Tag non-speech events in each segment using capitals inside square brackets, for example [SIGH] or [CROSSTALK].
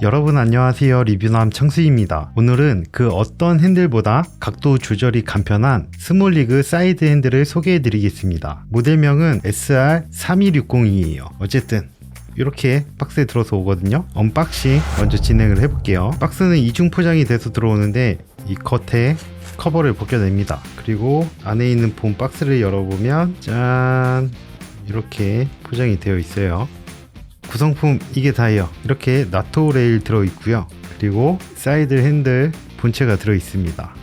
여러분 안녕하세요. 리뷰남 청수입니다. 오늘은 그 어떤 핸들보다 각도 조절이 간편한 스몰리그 사이드 핸들을 소개해 드리겠습니다. 모델명은 SR32602에요. 어쨌든 이렇게 박스에 들어서 오거든요. 언박싱 먼저 진행을 해볼게요. 박스는 이중 포장이 돼서 들어오는데 이 겉에 커버를 벗겨냅니다. 그리고 안에 있는 본 박스를 열어보면 짠! 이렇게 포장이 되어 있어요 구성품 이게 다예요. 이렇게 나토 레일 들어 있고요. 그리고 사이드 핸들 본체가 들어 있습니다.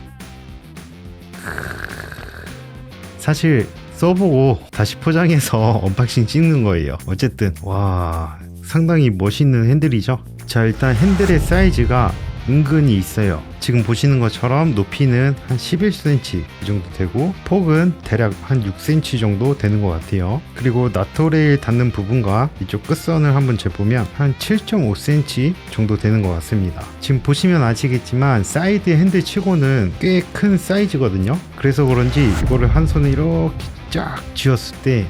사실 써보고 다시 포장해서 [LAUGHS] 언박싱 찍는 거예요. 어쨌든 와 상당히 멋있는 핸들이죠? 자 일단 핸들의 사이즈가 은근히 있어요. 지금 보시는 것처럼 높이는 한 11cm 이 정도 되고 폭은 대략 한 6cm 정도 되는 것 같아요. 그리고 나토레일 닿는 부분과 이쪽 끝선을 한번 재보면 한 7.5cm 정도 되는 것 같습니다. 지금 보시면 아시겠지만 사이드 핸들 치고는 꽤 큰 사이즈거든요. 그래서 그런지 이거를 한 손에 이렇게 쫙 쥐었을 때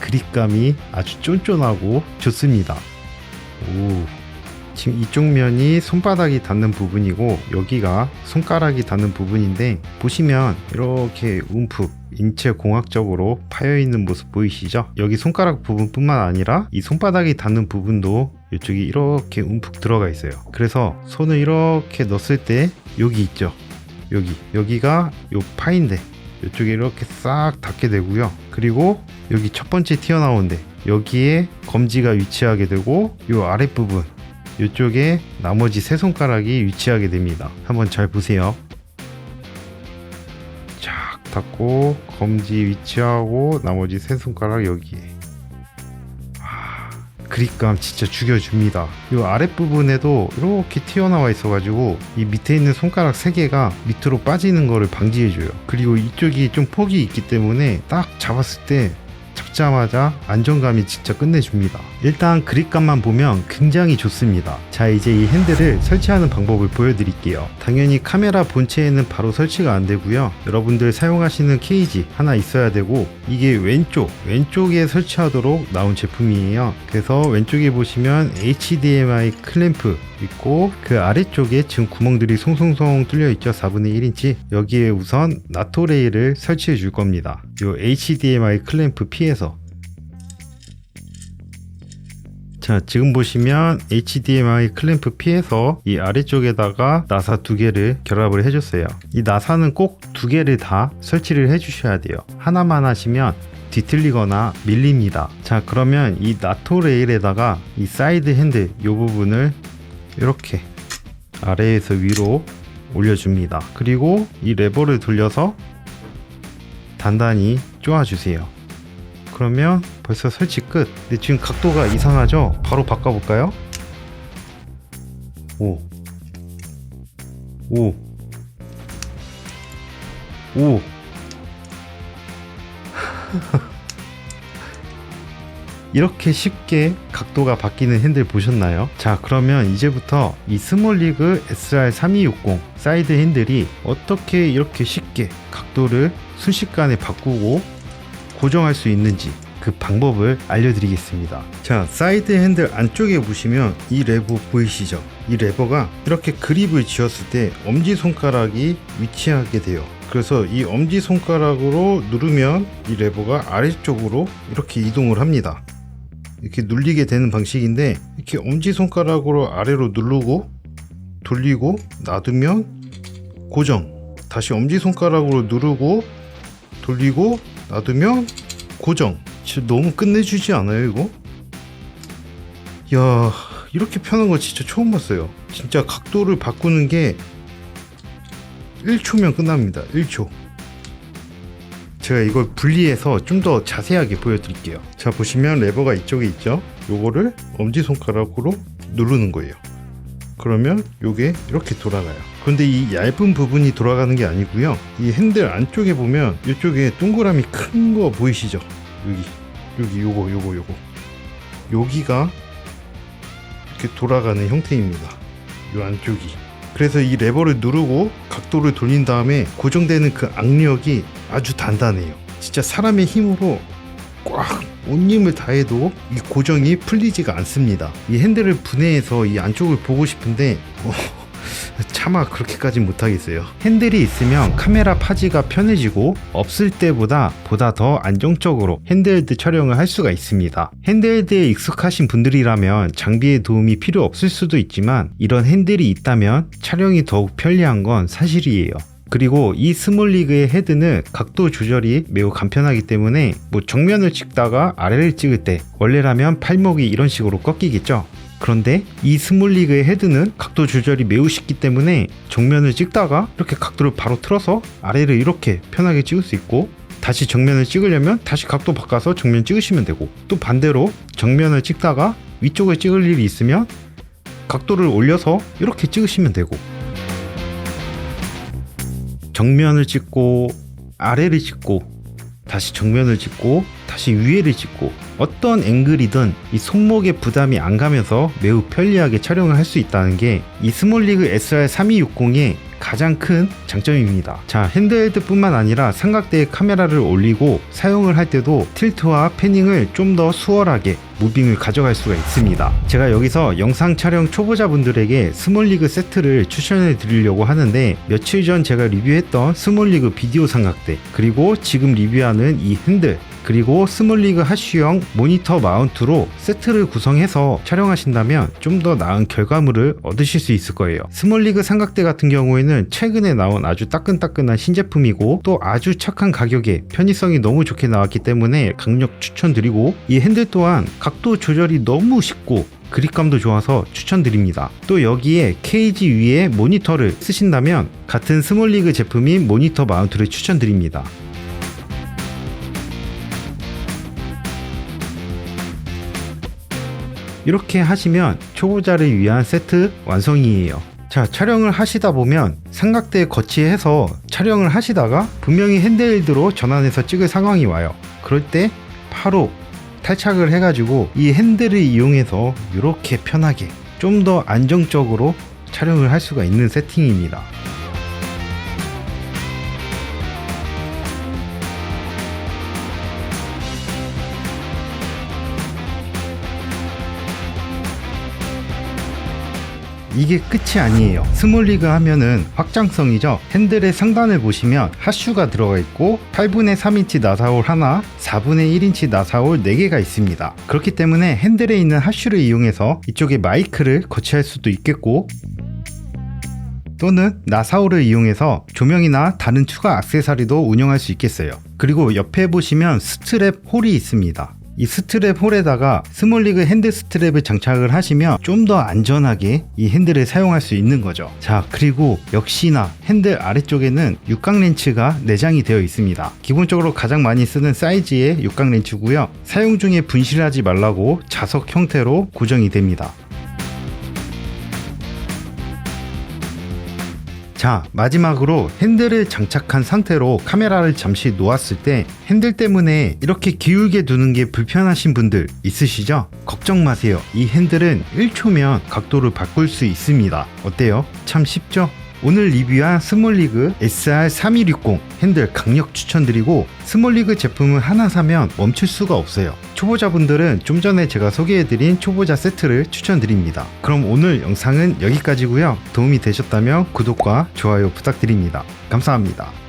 그립감이 아주 쫀쫀하고 좋습니다. 오 지금 이쪽 면이 손바닥이 닿는 부분이고 여기가 손가락이 닿는 부분인데 보시면 이렇게 움푹 인체 공학적으로 파여 있는 모습 보이시죠? 여기 손가락 부분뿐만 아니라 이 손바닥이 닿는 부분도 이쪽이 이렇게 움푹 들어가 있어요. 그래서 손을 이렇게 넣었을 때 여기 있죠? 여기 여기가 요 파인데 이쪽에 이렇게 싹 닿게 되고요. 그리고 여기 첫 번째 튀어나오는데 여기에 검지가 위치하게 되고 요 아랫 부분 이쪽에 나머지 세 손가락이 위치하게 됩니다. 한번 잘 보세요. 쫙 닫고 검지 위치하고 나머지 세 손가락 여기에. 아, 그립감 진짜 죽여줍니다. 이 아랫부분에도 이렇게 튀어나와 있어가지고 이 밑에 있는 손가락 세 개가 밑으로 빠지는 거를 방지해줘요. 그리고 이쪽이 좀 폭이 있기 때문에 딱 잡았을 때 잡자마자 안정감이 진짜 끝내줍니다. 일단 그립감만 보면 굉장히 좋습니다. 자 이제 이 핸들을 설치하는 방법을 보여드릴게요. 당연히 카메라 본체에는 바로 설치가 안 되고요. 여러분들 사용하시는 케이지 하나 있어야 되고 이게 왼쪽 왼쪽에 설치하도록 나온 제품이에요. 그래서 왼쪽에 보시면 HDMI 클램프 있고 그 아래쪽에 지금 구멍들이 송송송 뚫려 있죠. 4분의 1인치. 여기에 우선 나토 레일을 설치해 줄 겁니다. 요 HDMI 클램프 피해서. 자 지금 보시면 HDMI 클램프 피해서 이 아래쪽에다가 나사 두 개를 결합을 해줬어요. 이 나사는 꼭 두 개를 다 설치를 해 주셔야 돼요. 하나만 하시면 뒤틀리거나 밀립니다. 자 그러면 이 나토 레일에다가 이 사이드 핸들 이 부분을 이렇게 아래에서 위로 올려줍니다. 그리고 이 레버를 돌려서 단단히 쪼아주세요. 그러면 벌써 설치 끝. 근데 지금 각도가 이상하죠? 바로 바꿔볼까요? 오. 오. 오. [LAUGHS] 이렇게 쉽게 각도가 바뀌는 핸들 보셨나요? 자 그러면 이제부터 이 스몰리그 SR3260 사이드 핸들이 어떻게 이렇게 쉽게 각도를 순식간에 바꾸고 고정할 수 있는지 그 방법을 알려드리겠습니다. 자, 사이드 핸들 안쪽에 보시면 이 레버 보이시죠? 이 레버가 이렇게 그립을 쥐었을 때 엄지손가락이 위치하게 돼요. 그래서 이 엄지손가락으로 누르면 이 레버가 아래쪽으로 이렇게 이동을 합니다. 이렇게 눌리게 되는 방식인데 이렇게 엄지손가락으로 아래로 누르고 돌리고 놔두면 고정. 다시 엄지손가락으로 누르고 돌리고 놔두면 고정. 진짜 너무 끝내주지 않아요 이거? 야 이렇게 편한 거 진짜 처음 봤어요. 진짜 각도를 바꾸는 게 1초면 끝납니다. 1초 제가 이걸 분리해서 좀 더 자세하게 보여드릴게요. 자 보시면 레버가 이쪽에 있죠? 요거를 엄지손가락으로 누르는 거예요. 그러면 요게 이렇게 돌아가요. 그런데 이 얇은 부분이 돌아가는 게 아니고요. 이 핸들 안쪽에 보면 이쪽에 동그라미 큰 거 보이시죠? 여기 여기 요거 요거 요거. 여기가 이렇게 돌아가는 형태입니다. 요 안쪽이 그래서 이 레버를 누르고 각도를 돌린 다음에 고정되는 그 악력이 아주 단단해요 진짜 사람의 힘으로 꽉 온 힘을 다해도 이 고정이 풀리지가 않습니다. 이 핸들을 분해해서 이 안쪽을 보고 싶은데 어, 차마 그렇게까진 못하겠어요. 핸들이 있으면 카메라 파지가 편해지고 없을 때보다 보다 더 안정적으로 핸드헬드 촬영을 할 수가 있습니다. 핸드헬드에 익숙하신 분들이라면 장비의 도움이 필요 없을 수도 있지만 이런 핸들이 있다면 촬영이 더욱 편리한 건 사실이에요. 그리고 이 스몰리그의 헤드는 각도 조절이 매우 간편하기 때문에 뭐 정면을 찍다가 아래를 찍을 때 원래라면 팔목이 이런 식으로 꺾이겠죠. 그런데 이 스몰리그의 헤드는 각도 조절이 매우 쉽기 때문에 정면을 찍다가 이렇게 각도를 바로 틀어서 아래를 이렇게 편하게 찍을 수 있고 다시 정면을 찍으려면 다시 각도 바꿔서 정면 찍으시면 되고 또 반대로 정면을 찍다가 위쪽을 찍을 일이 있으면 각도를 올려서 이렇게 찍으시면 되고 정면을 찍고 아래를 찍고 다시 정면을 찍고 다시 위에를 찍고 어떤 앵글이든 이 손목에 부담이 안 가면서 매우 편리하게 촬영을 할 수 있다는 게 이 스몰리그 SR 3260의 가장 큰 장점입니다. 자, 핸드헬드 뿐만 아니라 삼각대에 카메라를 올리고 사용을 할 때도 틸트와 패닝을 좀 더 수월하게 무빙을 가져갈 수가 있습니다. 제가 여기서 영상 촬영 초보자분들에게 스몰리그 세트를 추천해 드리려고 하는데 며칠 전 제가 리뷰했던 스몰리그 비디오 삼각대 그리고 지금 리뷰하는 이 핸들 그리고 스몰리그 하쉬형 모니터 마운트로 세트를 구성해서 촬영하신다면 좀 더 나은 결과물을 얻으실 수 있을 거예요. 스몰리그 삼각대 같은 경우에는 최근에 나온 아주 따끈따끈한 신제품이고 또 아주 착한 가격에 편의성이 너무 좋게 나왔기 때문에 강력 추천드리고 이 핸들 또한 각도 조절이 너무 쉽고 그립감도 좋아서 추천드립니다. 또 여기에 케이지 위에 모니터를 쓰신다면 같은 스몰리그 제품인 모니터 마운트를 추천드립니다. 이렇게 하시면 초보자를 위한 세트 완성이에요. 자, 촬영을 하시다 보면 삼각대에 거치해서 촬영을 하시다가 분명히 핸드헬드로 전환해서 찍을 상황이 와요. 그럴 때 바로 탈착을 해가지고 이 핸들을 이용해서 이렇게 편하게 좀 더 안정적으로 촬영을 할 수가 있는 세팅입니다. 이게 끝이 아니에요. 스몰리그 하면은 확장성이죠. 핸들의 상단을 보시면 하슈가 들어가 있고 8분의 3인치 나사홀 하나, 4분의 1인치 나사홀 4개가 있습니다. 그렇기 때문에 핸들에 있는 하슈를 이용해서 이쪽에 마이크를 거치할 수도 있겠고 또는 나사홀을 이용해서 조명이나 다른 추가 액세서리도 운영할 수 있겠어요. 그리고 옆에 보시면 스트랩 홀이 있습니다. 이 스트랩 홀에다가 스몰리그 핸드 스트랩을 장착을 하시면 좀 더 안전하게 이 핸들을 사용할 수 있는 거죠. 자, 그리고 역시나 핸들 아래쪽에는 육각 렌치가 내장이 되어 있습니다. 기본적으로 가장 많이 쓰는 사이즈의 육각 렌치고요. 사용 중에 분실하지 말라고 자석 형태로 고정이 됩니다. 자 마지막으로 핸들을 장착한 상태로 카메라를 잠시 놓았을 때 핸들 때문에 이렇게 기울게 두는 게 불편하신 분들 있으시죠? 걱정 마세요 이 핸들은 1초면 각도를 바꿀 수 있습니다 어때요? 참 쉽죠? 오늘 리뷰한 스몰리그 SR3160 핸들 강력 추천드리고 스몰리그 제품을 하나 사면 멈출 수가 없어요. 초보자분들은 좀 전에 제가 소개해드린 초보자 세트를 추천드립니다. 그럼 오늘 영상은 여기까지고요. 도움이 되셨다면 구독과 좋아요 부탁드립니다. 감사합니다.